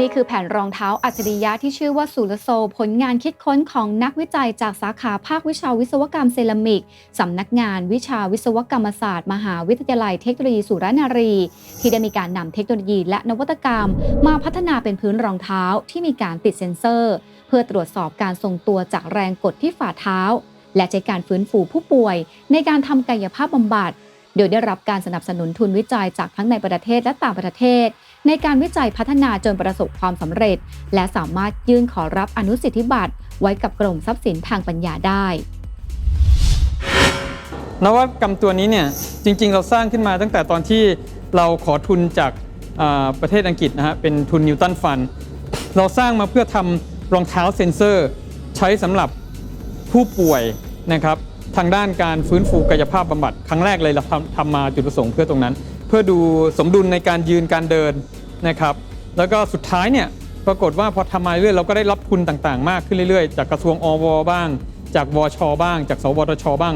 นี่คือแผ่นรองเท้าอัจฉริยะที่ชื่อว่าสูลโซ ผลงานคิดค้นของนักวิจัยจากสาขาภาควิชาวิศวกรรมเซรามิก สำนักงานวิชาวิศวกรรมศาสตร์ มหาวิทยาลัยเทคโนโลยีสุรนารี ที่ได้มีการนำเทคโนโลยีและนวัตกรรม มาพัฒนาเป็นพื้นรองเท้าที่มีการติดเซ็นเซอร์ เพื่อตรวจสอบการทรงตัวจากแรงกดที่ฝ่าเท้า และใช้การฟื้นฟูผู้ป่วย ในการทำกายภาพบำบัด โดยได้รับการสนับสนุนทุนวิจัยจากทั้งในประเทศและต่างประเทศ ในการวิจัยพัฒนาจนประสบความสำเร็จ และสามารถยื่นขอรับอนุสิทธิบัตรไว้กับกรมทรัพย์สินทางปัญญาได้ นวัตกรรมตัวนี้เนี่ยจริง ๆ เราสร้างขึ้นมาตั้งแต่ตอนที่เราขอทุนจากอ่าประเทศอังกฤษนะฮะเป็นทุนนิวตันฟันเราสร้างมาเพื่อทำรองเท้าเซ็นเซอร์ ใช้สำหรับผู้ป่วยนะครับ ทางด้านการฟื้นฟูกายภาพบำบัดครั้งแรกเลยเราทำทำมาจุดประสงค์เพื่อตรงนั้น เพื่อดูสมดุลในการยืนการเดินนะครับ แล้วก็สุดท้ายเนี่ยปรากฏว่าพอทำมาเรื่อยเราก็ได้รับทุนต่างๆ มากขึ้นเรื่อยๆ จากกระทรวงอวบ้าง จากวชบ้าง จากสวทชบ้าง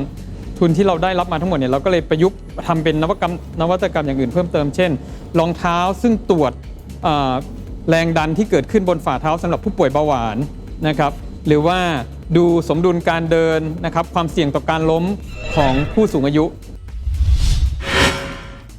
ทุนที่เราได้รับมาทั้งหมดเนี่ยเราก็เลยประยุกต์ทำเป็นนวัตกรรมนวัตกรรมอย่างอื่นเพิ่มเติมเช่นรองเท้าซึ่งตรวจแรงดันที่เกิดขึ้นบนฝ่าเท้าสำหรับผู้ป่วยเบาหวานนะครับ หรือว่าดูสมดุลการเดินนะครับความเสี่ยงต่อการล้มของผู้สูงอายุ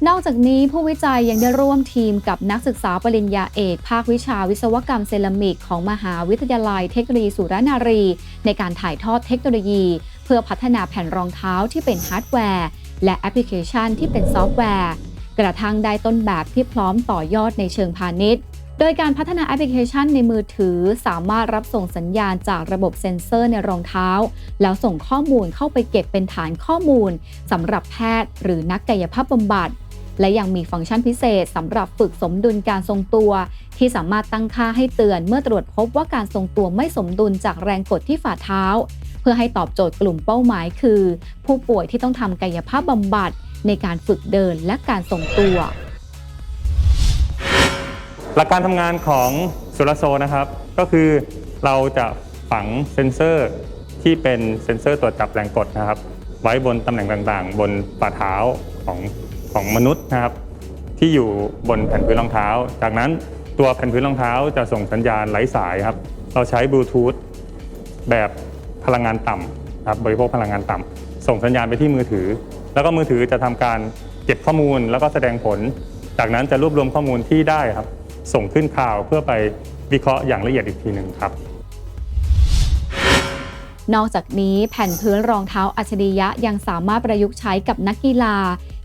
นอกจากนี้ผู้วิจัยยังได้ร่วมทีมกับนักศึกษาปริญญาเอก ภาควิชาวิศวกรรมเซรามิก ของมหาวิทยาลัยเทคโนโลยีสุรนารี ในการถ่ายทอดเทคโนโลยี เพื่อพัฒนาแผ่นรองเท้าที่เป็นฮาร์ดแวร์ และแอปพลิเคชันที่เป็นซอฟต์แวร์ กระทั่งได้ต้นแบบที่พร้อมต่อยอดในเชิงพาณิชย์ โดยการพัฒนาแอปพลิเคชันในมือถือสามารถรับส่งสัญญาณจากระบบเซ็นเซอร์ในรองเท้า แล้วส่งข้อมูลเข้าไปเก็บเป็นฐานข้อมูลสำหรับแพทย์ หรือนักกายภาพบำบัด และยังมีฟังก์ชันพิเศษสำหรับฝึกสมดุลการทรงตัว ที่สามารถตั้งค่าให้เตือนเมื่อตรวจพบว่าการทรงตัวไม่สมดุลจากแรงกดที่ฝ่าเท้า เพื่อให้ตอบโจทย์กลุ่มเป้าหมายคือ ผู้ป่วยที่ต้องทำกายภาพบำบัดในการฝึกเดินและการทรงตัว หลักการทำงานของโซลาโซนะครับ ก็คือเราจะฝังเซ็นเซอร์ที่เป็นเซ็นเซอร์ตรวจจับแรงกดนะครับ ไว้บนตำแหน่งต่างๆ บนฝ่าเท้าของของมนุษย์นะครับ ที่อยู่บนแผ่นพื้นรองเท้า จากนั้นตัวแผ่นพื้นรองเท้าจะส่งสัญญาณไร้สายครับ เราใช้บลูทูธแบบพลังงานต่ำครับบริโภคพลังงานต่ำส่งสัญญาณไปที่มือถือ แล้วก็มือถือจะทำการเก็บข้อมูลแล้วก็แสดงผล จากนั้นจะรวบรวมข้อมูลที่ได้ครับ ส่งขึ้นข่าวเพื่อไปวิเคราะห์อย่างละเอียดอีกทีหนึ่งครับ นอกจากนี้แผ่นพื้นรองเท้าอัจฉริยะยังสามารถประยุกต์ใช้กับนักกีฬา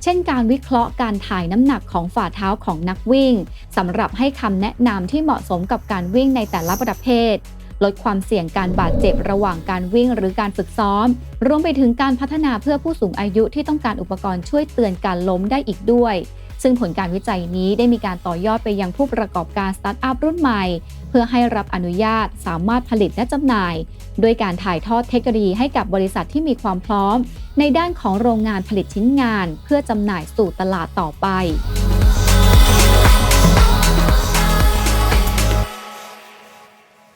เช่นการวิเคราะห์การถ่ายน้ำหนักของฝ่าเท้าของนักวิ่งสำหรับให้คำแนะนำที่เหมาะสมกับการวิ่งในแต่ละประเภทลดความเสี่ยงการบาดเจ็บระหว่างการวิ่งหรือการฝึกซ้อม รวมไปถึงการพัฒนาเพื่อผู้สูงอายุที่ต้องการอุปกรณ์ช่วยเตือนการล้มได้อีกด้วย ซึ่งผลการวิจัยนี้ได้มีการต่อยอดไปยังผู้ประกอบการสตาร์ทอัพรุ่นใหม่ เพื่อให้รับอนุญาตสามารถผลิตและจำหน่าย ด้วยการถ่ายทอดเทคโนโลยีให้กับบริษัทที่มีความพร้อม ในด้านของโรงงานผลิตชิ้นงาน เพื่อจำหน่ายสู่ตลาดต่อไป